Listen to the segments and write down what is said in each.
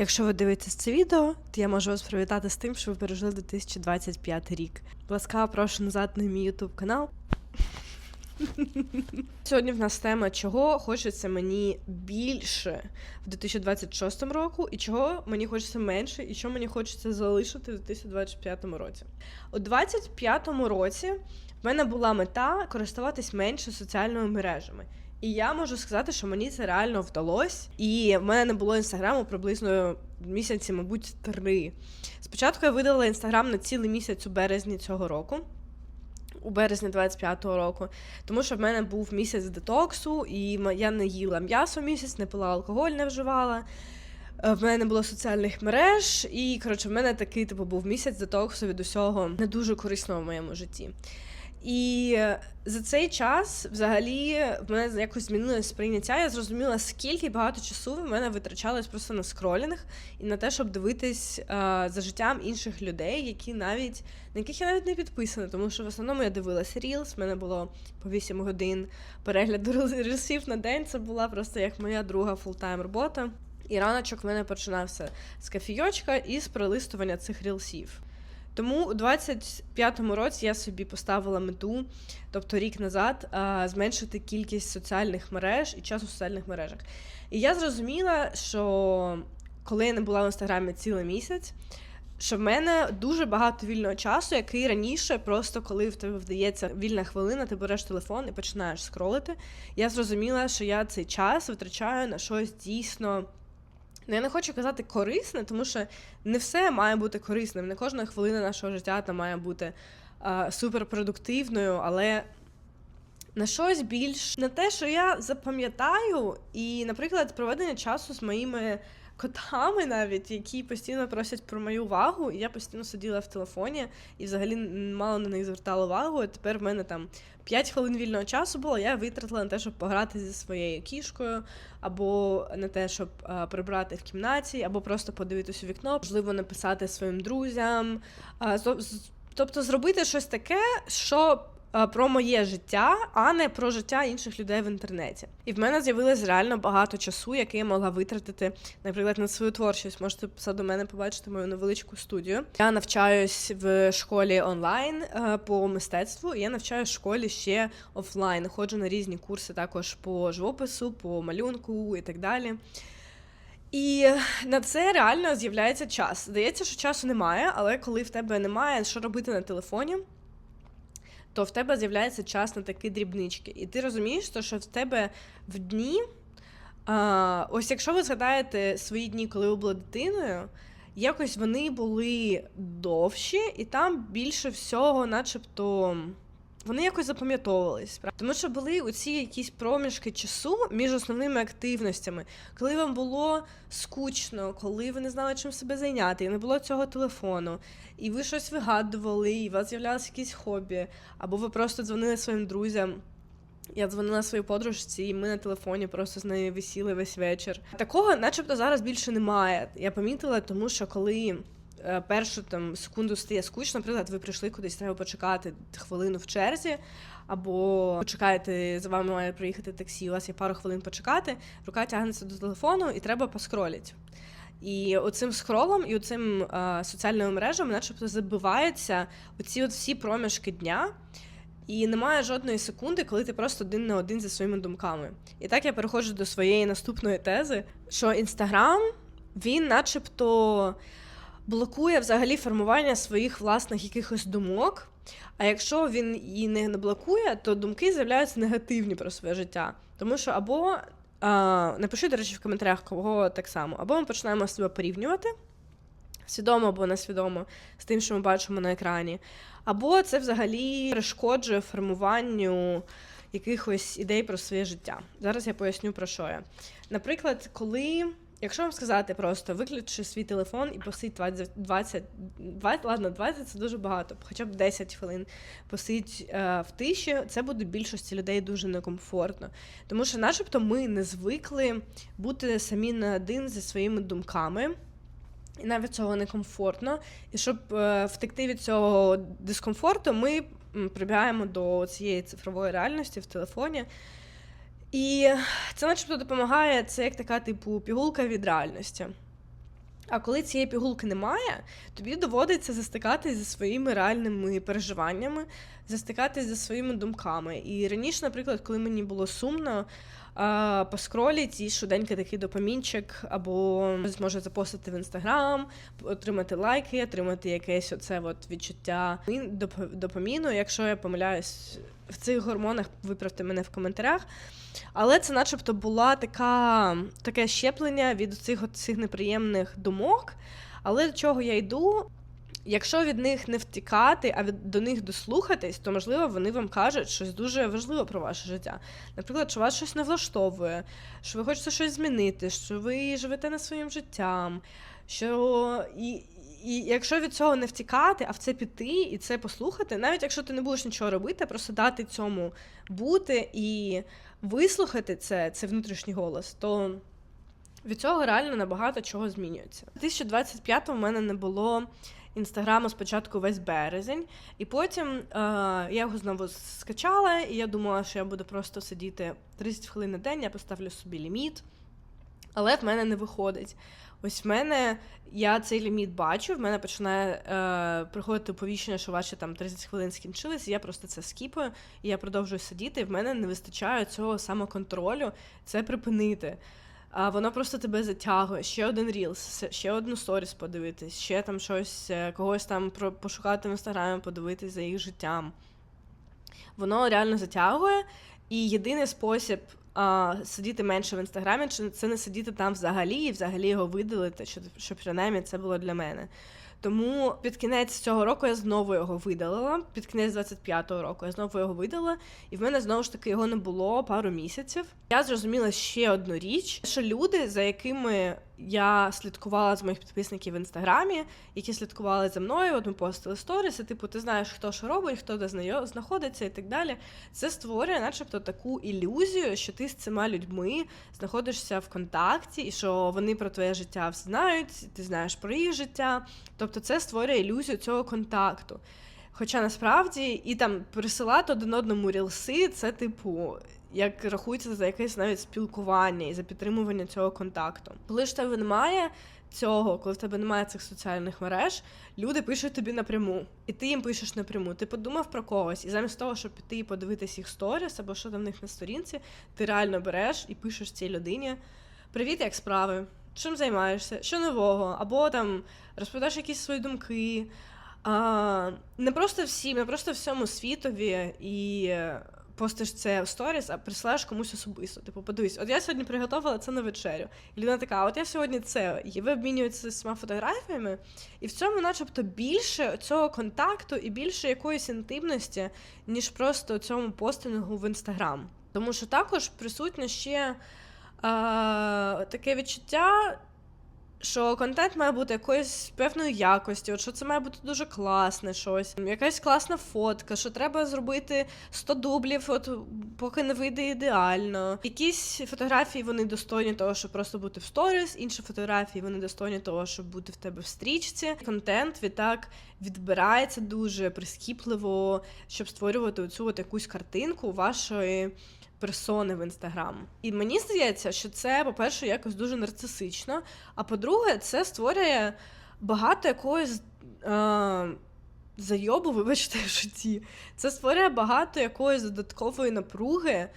Якщо ви дивитесь це відео, то я можу вас привітати з тим, що ви пережили 2025 рік. Ласкаво прошу назад на мій YouTube канал. Сьогодні в нас тема, чого хочеться мені більше в 2026 року, і чого мені хочеться менше, і що мені хочеться залишити в 2025 році. У 2025 році в мене була мета користуватись менше соціальними мережами. І я можу сказати, що мені це реально вдалося. І в мене не було інстаграму приблизно місяці, мабуть, три. Спочатку я видала інстаграм на цілий місяць у березні цього року. У березні 25-го року, тому що в мене був місяць детоксу, і я не їла м'ясо місяць, не пила алкоголь, не вживала. Е, В мене не було соціальних мереж, і коротше, в мене такий типу був місяць детоксу від усього не дуже корисного в моєму житті. І за цей час, взагалі, в мене якось змінилося сприйняття. Я зрозуміла, скільки багато часу в мене витрачалось просто на скролінг і на те, щоб дивитись е, за життям інших людей, які навіть на яких я навіть не підписана, тому що в основному я дивилася Reels, в мене було по 8 годин перегляду рілсів на день. Це була просто як моя друга фултайм робота. І раночок в мене починався з кафійочка і з пролистування цих рілсів. Тому у 25-му році я собі поставила мету, тобто рік назад, зменшити кількість соціальних мереж і часу в соціальних мережах. І я зрозуміла, що коли я не була в інстаграмі цілий місяць, що в мене дуже багато вільного часу, який раніше, просто коли в тебе вдається вільна хвилина, ти береш телефон і починаєш скролити. Я зрозуміла, що я цей час витрачаю на щось дійсно. Ну, я не хочу казати корисне, тому що не все має бути корисним. Не кожна хвилина нашого життя там має бути а, суперпродуктивною, але на щось більш на те, що я запам'ятаю, і, наприклад, проведення часу з моїми котами, навіть які постійно просять про мою увагу, і я постійно сиділа в телефоні і взагалі мало на них звертала увагу. І тепер в мене там 5 хвилин вільного часу було. Я витратила на те, щоб пограти зі своєю кішкою, або на те, щоб а, прибрати в кімнаті, або просто подивитися у вікно, можливо, написати своїм друзям. А, Тобто зробити щось таке, що про моє життя, а не про життя інших людей в інтернеті. І в мене з'явилось реально багато часу, який я могла витратити, наприклад, на свою творчість. Можете до мене побачити мою невеличку студію. Я навчаюсь в школі онлайн по мистецтву. і Я навчаюсь в школі ще офлайн. Ходжу на різні курси також по живопису, по малюнку і так далі. І на це реально з'являється час. Здається, що часу немає, але коли в тебе немає, що робити на телефоні то в тебе з'являється час на такі дрібнички. І ти розумієш, то, що в тебе в дні. А, Ось якщо ви згадаєте свої дні, коли ви були дитиною, якось вони були довші, і там більше всього, начебто. Вони якось запам'ятовувались, тому що були оці якісь проміжки часу між основними активностями, коли вам було скучно, коли ви не знали, чим себе зайняти, і не було цього телефону, і ви щось вигадували, і у вас з'являлися якісь хобі, або ви просто дзвонили своїм друзям. Я дзвонила своїй подружці, і ми на телефоні просто з нею висіли весь вечір. Такого, начебто, зараз більше немає. Я помітила, тому що коли. Е, першу там секунду стає скучно, наприклад, ви прийшли кудись, треба почекати хвилину в черзі, або почекаєте, за вами має приїхати таксі, у вас є пару хвилин почекати, рука тягнеться до телефону і треба поскролити. І оцим скролом і оцим а, соціальними мережами, начебто, забиваються оці от всі проміжки дня. І немає жодної секунди, коли ти просто один на один зі своїми думками. І так я переходжу до своєї наступної тези, що інстаграм, він начебто блокує взагалі формування своїх власних якихось думок. А якщо він її не блокує, то думки з'являються негативні про своє життя. Тому що або а, напишіть, до речі, в коментарях, кого так само, або ми починаємо себе порівнювати свідомо або несвідомо з тим, що ми бачимо на екрані, або це взагалі перешкоджує формуванню якихось ідей про своє життя. Зараз я поясню про що я. Наприклад, коли. Якщо вам сказати просто виключи свій телефон і посидь 20, 20, 20, ладно, 20 це дуже багато, хоча б 10 хвилин посидь е, в тиші, це буде більшості людей дуже некомфортно. Тому що, начебто, ми не звикли бути самі на один зі своїми думками. І навіть цього некомфортно. І щоб е, втекти від цього дискомфорту, ми прибігаємо до цієї цифрової реальності в телефоні. І це начебто допомагає, це як така, типу, пігулка від реальності. А коли цієї пігулки немає, тобі доводиться застикатись зі своїми реальними переживаннями, застикатись зі своїми думками. І раніше, наприклад, коли мені було сумно, поскроліть і швиденько такий допамінчик, або зможе запостити в інстаграм, отримати лайки, отримати якесь оце от відчуття доп- допаміну. Якщо я помиляюсь в цих гормонах, виправте мене в коментарях. Але це, начебто, була така таке щеплення від цих цих неприємних думок. Але до чого я йду? Якщо від них не втікати, а від до них дослухатись, то можливо вони вам кажуть щось дуже важливе про ваше життя. Наприклад, що вас щось не влаштовує, що ви хочете щось змінити, що ви живете не своїм життям. Що і, і якщо від цього не втікати, а в це піти і це послухати, навіть якщо ти не будеш нічого робити, просто дати цьому бути і вислухати це, це внутрішній голос, то від цього реально набагато чого змінюється. У 2025 у мене не було інстаграму спочатку весь березень, і потім е, я його знову скачала, і я думала, що я буду просто сидіти 30 хвилин на день, я поставлю собі ліміт, але в мене не виходить. Ось в мене я цей ліміт бачу, в мене починає е, приходити оповіщення, що ваші там 30 хвилин скінчились, і я просто це скіпаю, і я продовжую сидіти, і в мене не вистачає цього самоконтролю, це припинити. А воно просто тебе затягує. Ще один рілс, ще одну сторіс подивитись, ще там щось, е, когось там пошукати в інстаграмі, подивитись за їх життям. Воно реально затягує, і єдиний спосіб а, сидіти менше в інстаграмі, чи це не сидіти там взагалі і взагалі його видалити, щоб, щоб принаймні це було для мене. Тому під кінець цього року я знову його видалила. Під кінець 25-го року я знову його видала, і в мене знову ж таки його не було пару місяців. Я зрозуміла ще одну річ: що люди, за якими я слідкувала з моїх підписників в інстаграмі, які слідкували за мною, от ми постили сторіси, типу, ти знаєш, хто що робить, хто де знаходиться і так далі. Це створює, начебто, таку ілюзію, що ти з цими людьми знаходишся в контакті, і що вони про твоє життя знають, ти знаєш про їх життя. Тобто це створює ілюзію цього контакту. Хоча насправді і там присилати один одному рілси, це, типу, як рахується за якесь навіть спілкування і за підтримування цього контакту. Коли ж тебе немає цього, коли в тебе немає цих соціальних мереж, люди пишуть тобі напряму, і ти їм пишеш напряму. Ти подумав про когось, і замість того, щоб піти і подивитись їх сторіс або що там в них на сторінці, ти реально береш і пишеш цій людині: Привіт, як справи? Чим займаєшся? Що нового? Або там розповідаєш якісь свої думки. А, не просто всім, не просто всьому світові і постиш це в сторіс, а присилаєш комусь особисто. Типу, подивись, от я сьогодні приготувала це на вечерю. І людина така, от я сьогодні це. І ви обмінюєтеся з фотографіями, і в цьому, начебто, більше цього контакту і більше якоїсь інтимності, ніж просто цьому постингу в інстаграм. Тому що також присутнє ще. А, таке відчуття, що контент має бути якоїсь певної якості, от що це має бути дуже класне щось, якась класна фотка, що треба зробити 100 дублів, от поки не вийде ідеально. Якісь фотографії вони достойні того, щоб просто бути в сторіс, інші фотографії вони достойні того, щоб бути в тебе в стрічці. Контент відтак відбирається дуже прискіпливо, щоб створювати оцю от якусь картинку вашої персони в інстаграм. І мені здається, що це, по-перше, якось дуже нарцисично. А по-друге, це створює багато якоїсь. Е- Зайобу, вибачте, в житті. Це створює багато якоїсь додаткової напруги,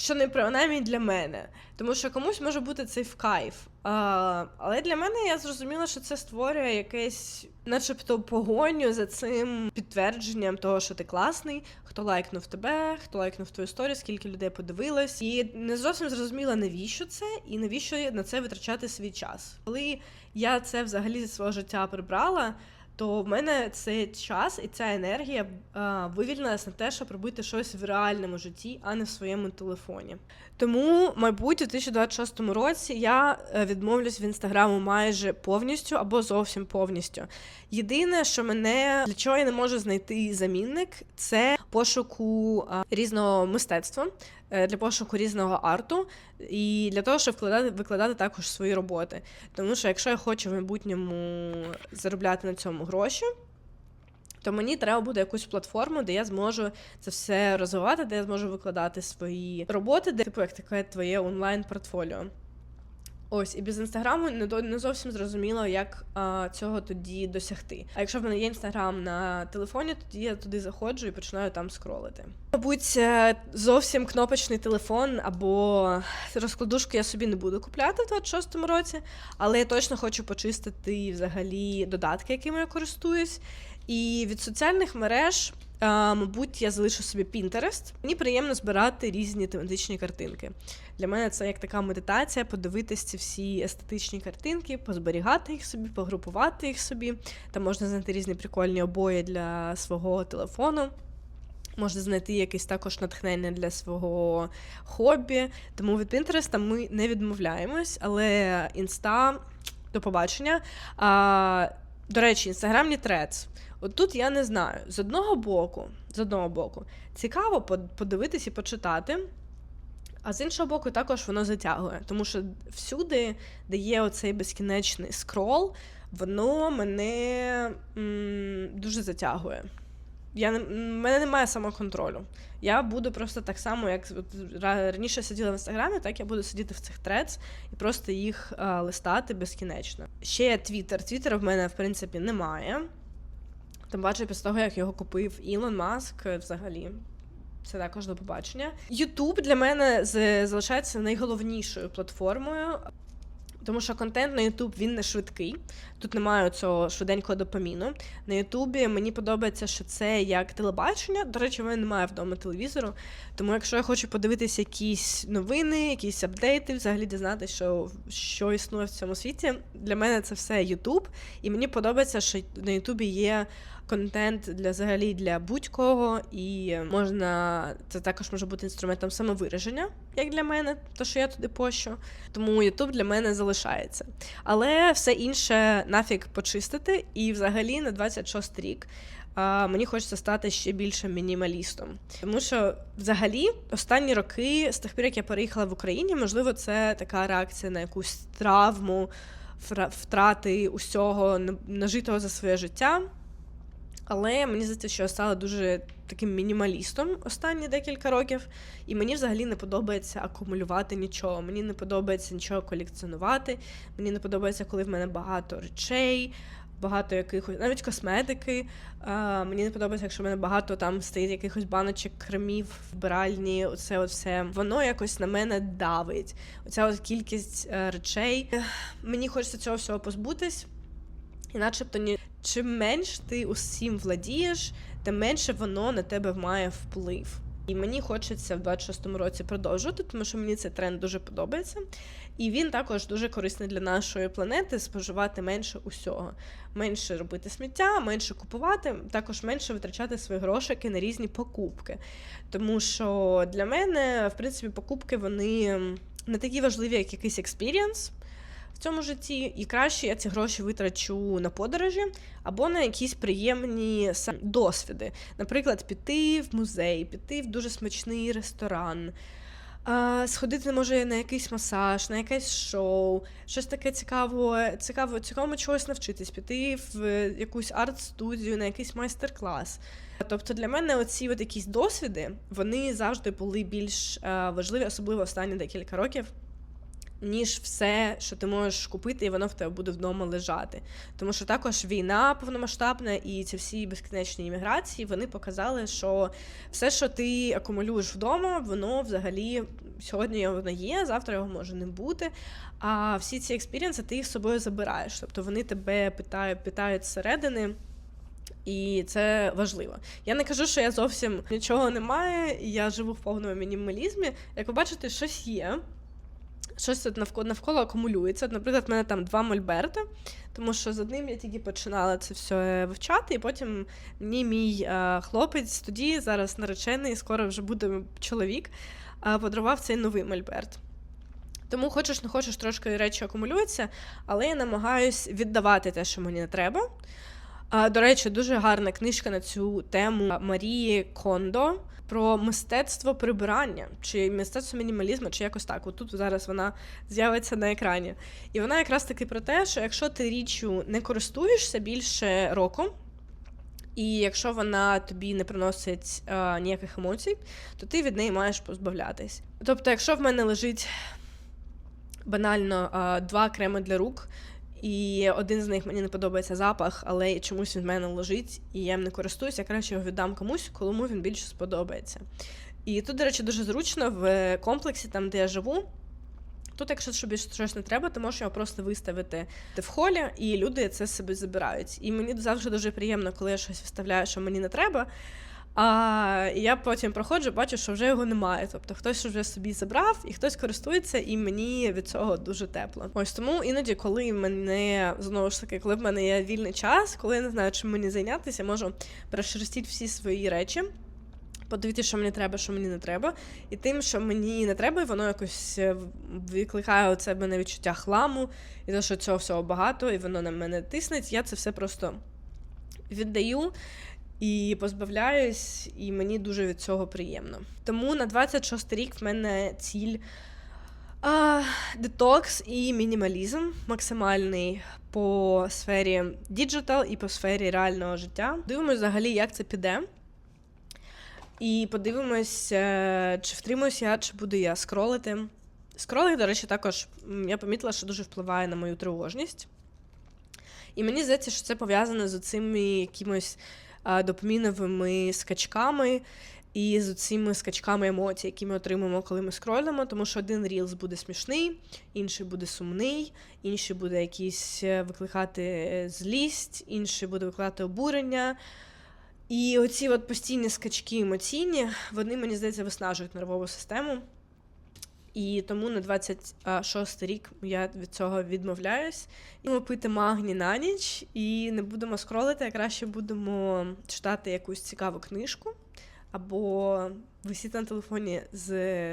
що не принаймні для мене. Тому що комусь може бути цей в кайф. А, але для мене я зрозуміла, що це створює якесь, начебто, погоню за цим підтвердженням того, що ти класний, хто лайкнув тебе, хто лайкнув твою сторі, скільки людей подивилось. І не зовсім зрозуміла, навіщо це, і навіщо на це витрачати свій час. Коли я це взагалі зі свого життя прибрала. То в мене цей час і ця енергія вивільнилась на те, щоб робити щось в реальному житті, а не в своєму телефоні. Тому, мабуть, у 2026 році я е, відмовлюсь в інстаграму майже повністю або зовсім повністю. Єдине, що мене для чого я не можу знайти замінник, це пошуку різного мистецтва. е, Для пошуку різного арту і для того, щоб вкладати, викладати також свої роботи. Тому що якщо я хочу в майбутньому заробляти на цьому гроші, то мені треба буде якусь платформу, де я зможу це все розвивати, де я зможу викладати свої роботи, де типу як таке твоє онлайн-портфоліо. Ось і без інстаграму не не зовсім зрозуміло, як а, цього тоді досягти. А якщо в мене є інстаграм на телефоні, тоді я туди заходжу і починаю там скролити. Мабуть, е, зовсім кнопочний телефон або розкладушку я собі не буду купляти в 26-му році, але я точно хочу почистити взагалі додатки, якими я користуюсь. І від соціальних мереж. Мабуть, я залишу собі Pinterest. Мені приємно збирати різні тематичні картинки. Для мене це як така медитація, подивитися ці всі естетичні картинки, позберігати їх собі, погрупувати їх собі. Там можна знайти різні прикольні обої для свого телефону. Можна знайти якесь також натхнення для свого хобі. Тому від Pinterest ми не відмовляємось, але інста до побачення. До речі, інстаграмні трец. От тут я не знаю. З одного боку, з одного боку, цікаво подивитись і почитати. А з іншого боку, також воно затягує, тому що всюди, де є оцей безкінечний скрол, воно мене м, дуже затягує. Я в мене немає самоконтролю. Я буду просто так само, як раніше сиділа в інстаграмі, так я буду сидіти в цих трец і просто їх а, листати безкінечно. Ще є Твіттер. Твіттера в мене, в принципі, немає. Тим паче, після того, як його купив Ілон Маск, взагалі. Це також до побачення. Ютуб для мене залишається найголовнішою платформою. Тому що контент на Ютуб він не швидкий. Тут немає цього швиденького допаміну. На Ютубі мені подобається, що це як телебачення. До речі, в мене немає вдома телевізору. Тому, якщо я хочу подивитися якісь новини, якісь апдейти, взагалі дізнатися, що що існує в цьому світі, для мене це все Ютуб. І мені подобається, що на Ютубі є контент для взагалі для будь-кого, і можна це також може бути інструментом самовираження, як для мене, то що я туди пощу. Тому Ютуб для мене залишається. Але все інше нафіг почистити, і взагалі на 26 рік. А, Мені хочеться стати ще більше мінімалістом, тому що взагалі останні роки, з тих пір, як я переїхала в Україні, можливо, це така реакція на якусь травму, втрати усього нажитого за своє життя. Але мені здається, що я стала дуже таким мінімалістом останні декілька років, і мені взагалі не подобається акумулювати нічого. Мені не подобається нічого колекціонувати. Мені не подобається, коли в мене багато речей, багато якихось, навіть косметики. А, Мені не подобається, якщо в мене багато там стоїть якихось баночок, кремів, вбиральні. Оце от все воно якось на мене давить. Оця от кількість е, речей. Мені хочеться цього всього позбутись. І начебто ні, чим менш ти усім владієш, тим менше воно на тебе має вплив. І мені хочеться в 26-му році продовжувати, тому що мені цей тренд дуже подобається. І він також дуже корисний для нашої планети споживати менше усього, менше робити сміття, менше купувати, також менше витрачати свої грошики на різні покупки. Тому що для мене, в принципі, покупки вони не такі важливі, як якийсь експірієнс цьому житті, і краще я ці гроші витрачу на подорожі або на якісь приємні досвіди. Наприклад, піти в музей, піти в дуже смачний ресторан. Сходити може на якийсь масаж, на якесь шоу, щось таке цікаво, цікаво, цікаво чогось навчитись, піти в якусь арт-студію, на якийсь майстер-клас. Тобто для мене оці от якісь досвіди вони завжди були більш важливі, особливо останні декілька років ніж все, що ти можеш купити, і воно в тебе буде вдома лежати. Тому що також війна повномасштабна і ці всі безкінечні імміграції вони показали, що все, що ти акумулюєш вдома, воно взагалі сьогодні воно є, завтра його може не бути. А всі ці експірієнси ти їх з собою забираєш. Тобто вони тебе питають, питають зсередини. І це важливо. Я не кажу, що я зовсім нічого не маю, я живу в повному мінімалізмі. Як ви бачите, щось є щось тут навколо навколо акумулюється. Наприклад, в мене там два мольберти, тому що з одним я тільки починала це все вивчати, і потім мені мій а, хлопець тоді, зараз наречений, скоро вже буде чоловік, а, подарував цей новий мольберт. Тому хочеш, не хочеш, трошки речі акумулюються, але я намагаюсь віддавати те, що мені не треба. До речі, дуже гарна книжка на цю тему Марії Кондо про мистецтво прибирання, чи мистецтво мінімалізму, чи якось так. Отут зараз вона з'явиться на екрані. І вона якраз таки про те, що якщо ти річчю не користуєшся більше року, і якщо вона тобі не приносить а, ніяких емоцій, то ти від неї маєш позбавлятись. Тобто, якщо в мене лежить банально а, два креми для рук. І один з них мені не подобається запах, але чомусь він в мене лежить, і я їм не користуюся. Я краще його віддам комусь, кому він більше сподобається. І тут, до речі, дуже зручно в комплексі, там, де я живу. Тут, якщо тобі щось не треба, ти можеш його просто виставити в холі, і люди це собі забирають. І мені завжди дуже приємно, коли я щось вставляю, що мені не треба. А я потім проходжу, бачу, що вже його немає. Тобто хтось вже собі забрав, і хтось користується, і мені від цього дуже тепло. Ось тому іноді, коли мене знову ж таки, коли в мене є вільний час, коли я не знаю, чим мені зайнятися, можу перешерстити всі свої речі. Подивитися, що мені треба, що мені не треба. І тим, що мені не треба, воно якось е, викликає у себе на відчуття хламу, і те, що цього всього багато, і воно на мене тиснеть. Я це все просто віддаю і позбавляюсь, і мені дуже від цього приємно. Тому на 26 рік в мене ціль детокс і мінімалізм максимальний по сфері діджитал і по сфері реального життя. Дивимось взагалі, як це піде. І подивимось, е, чи втримуюсь я, чи буду я скролити. Скролинг, до речі, також я помітила, що дуже впливає на мою тривожність. І мені здається, що це пов'язано з цими якимось а, допаміновими скачками і з цими скачками емоцій, які ми отримуємо, коли ми скролимо, тому що один рілз буде смішний, інший буде сумний, інший буде якийсь е, викликати е, злість, інший буде викликати обурення. І оці от постійні скачки емоційні, вони, мені здається, виснажують нервову систему. І тому на 26 рік я від цього відмовляюсь. Будемо пити магні на ніч і не будемо скролити, а краще будемо читати якусь цікаву книжку, або висіти на телефоні з,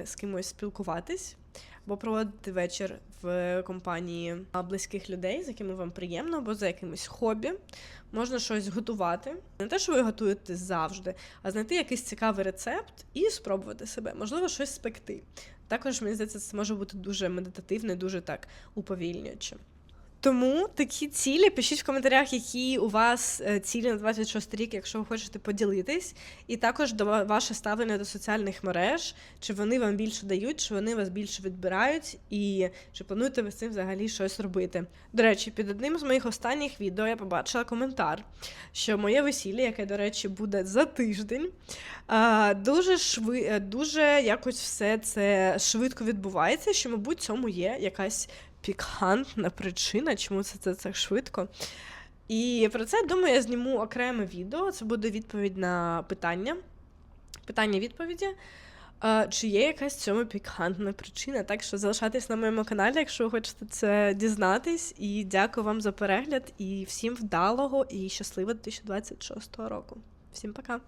з кимось спілкуватись, або проводити вечір в компанії близьких людей, з якими вам приємно, або за якимось хобі. Можна щось готувати. Не те, що ви готуєте завжди, а знайти якийсь цікавий рецепт і спробувати себе. Можливо, щось спекти. Також, мені здається, це може бути дуже медитативно, і дуже так уповільнююче. Тому такі цілі пишіть в коментарях, які у вас е, цілі на 26 рік, якщо ви хочете поділитись, і також до ваше ставлення до соціальних мереж, чи вони вам більше дають, чи вони вас більше відбирають, і чи плануєте ви з цим взагалі щось робити. До речі, під одним з моїх останніх відео я побачила коментар, що моє весілля, яке, до речі, буде за тиждень, дуже шви... е, дуже якось все це швидко відбувається, що, мабуть, цьому є якась пікантна причина, чому це, це так швидко. І про це, думаю, я зніму окреме відео. Це буде відповідь на питання. Питання-відповіді. Чи є якась в цьому пікантна причина? Так що залишайтесь на моєму каналі, якщо ви хочете це дізнатись. І дякую вам за перегляд. І всім вдалого і щасливого 2026 року. Всім пока!